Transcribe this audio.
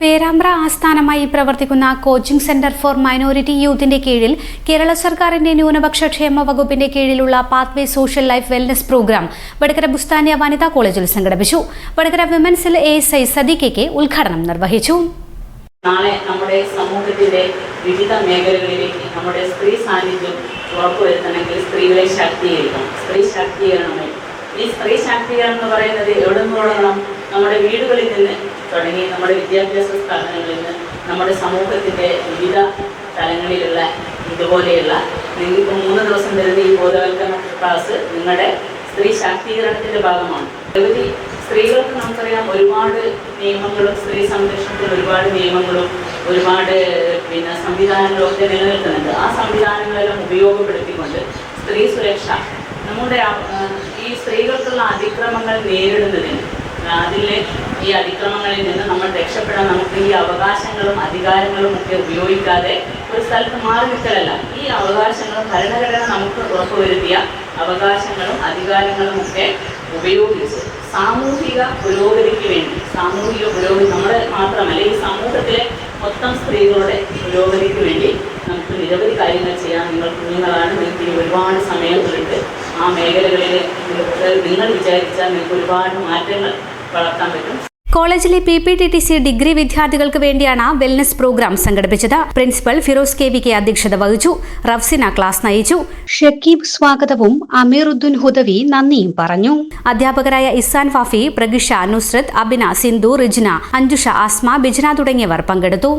പേരാമ്പ്ര ആസ്ഥാനമായി പ്രവർത്തിക്കുന്ന coaching centre for minority യൂത്തിന്റെ കീഴിൽ കേരള സർക്കാരിന്റെ ന്യൂനപക്ഷ ക്ഷേമ വകുപ്പിന്റെ കീഴിലുള്ള pathway social life wellness programme Vadakara Bustania വനിതാ കോളേജിൽ സംഘടിപ്പിച്ചു. വടകര വിമൻസിൽ എ എസ് ഐ സദീഖയ്ക്ക് ഉദ്ഘാടനം നിർവഹിച്ചു. നാളെ നമ്മുടെ സമൂഹത്തിന്റെ വിവിധ മേഖലകളിലേക്ക് നമ്മുടെ സ്ത്രീ സാന്നിധ്യം ഉറപ്പുവരുത്തണമെങ്കിൽ സ്ത്രീകളെ ശാക്തീകരിക്കണം. സ്ത്രീ ശാക്തീകരണമേ. ഈ സ്ത്രീ ശാക്തീകരണം എന്ന് പറയുന്നത് എവിടെ നിന്ന് നമ്മുടെ വീടുകളിൽ നിന്ന് തുടങ്ങി നമ്മുടെ വിദ്യാഭ്യാസ സ്ഥാപനങ്ങളിൽ നിന്ന് നമ്മുടെ സമൂഹത്തിന്റെ വിവിധ തലങ്ങളിലുള്ള ഇതുപോലെയുള്ള നിങ്ങൾക്ക് മൂന്ന് ദിവസം വരുന്ന ഈ ബോധവൽക്കരണ ക്ലാസ് നിങ്ങളുടെ സ്ത്രീ ശാക്തീകരണത്തിന്റെ ഭാഗമാണ്. നിരവധി സ്ത്രീകൾക്ക് നമുക്കറിയാം ഒരുപാട് നിയമങ്ങളും സ്ത്രീ സംരക്ഷണത്തിന് ഒരുപാട് നിയമങ്ങളും ഒരുപാട് പിന്നെ സംവിധാനങ്ങളും ഒക്കെ നിലനിൽക്കുന്നുണ്ട്. ആ സംവിധാനങ്ങളെല്ലാം ഉപയോഗപ്പെടുത്തിക്കൊണ്ട് സ്ത്രീ സുരക്ഷ നമ്മുടെ ഈ സ്ത്രീകൾക്കുള്ള അതിക്രമങ്ങൾ നേരിടുന്നതിന് അതിക്രമങ്ങളിൽ നിന്ന് നമ്മൾ രക്ഷപ്പെടാൻ നമുക്ക് ഈ അവകാശങ്ങളും അധികാരങ്ങളും ഒക്കെ ഉപയോഗിക്കാതെ ഒരു സ്ഥലത്ത് മാറി നിൽക്കലല്ല. ഈ അവകാശങ്ങളും ഭരണഘടന നമുക്ക് ഉറപ്പുവരുത്തിയ അവകാശങ്ങളും അധികാരങ്ങളും ഒക്കെ ഉപയോഗിച്ച് സാമൂഹിക പുരോഗതിക്ക് വേണ്ടി സാമൂഹിക പുരോഗതി നമ്മുടെ മാത്രമല്ല ഈ സമൂഹത്തിലെ മൊത്തം സ്ത്രീകളുടെ പുരോഗതിക്ക് വേണ്ടി നമുക്ക് നിരവധി കാര്യങ്ങൾ ചെയ്യാൻ നിങ്ങൾ കുഞ്ഞുങ്ങളാണ്. നിങ്ങൾക്ക് ഇനി ഒരുപാട് സമയങ്ങളുണ്ട്. ആ മേഖലകളിൽ നിങ്ങൾ വിചാരിച്ചാൽ നിങ്ങൾക്ക് ഒരുപാട് മാറ്റങ്ങൾ വളർത്താൻ പറ്റും. കോളേജിലെ P P T T C degree വിദ്യാർത്ഥികൾക്ക് വേണ്ടിയാണ് വെൽനസ് പ്രോഗ്രാം സംഘടിപ്പിച്ചത്. Principal Firoz K V K അധ്യക്ഷത വഹിച്ചു. റഫ്സിന ക്ലാസ് നയിച്ചു. ഷക്കീബ് സ്വാഗതവും അമീറുദ്ദുൻ ഹുദവി നന്ദിയും പറഞ്ഞു. അധ്യാപകരായ ഇസാൻ ഫാഫി പ്രഗിഷ നുസ്രത് അബിന സിന്ധു റിജ്ന അഞ്ജുഷ ആസ്മ ബിജ്ന തുടങ്ങിയവർ പങ്കെടുത്തു.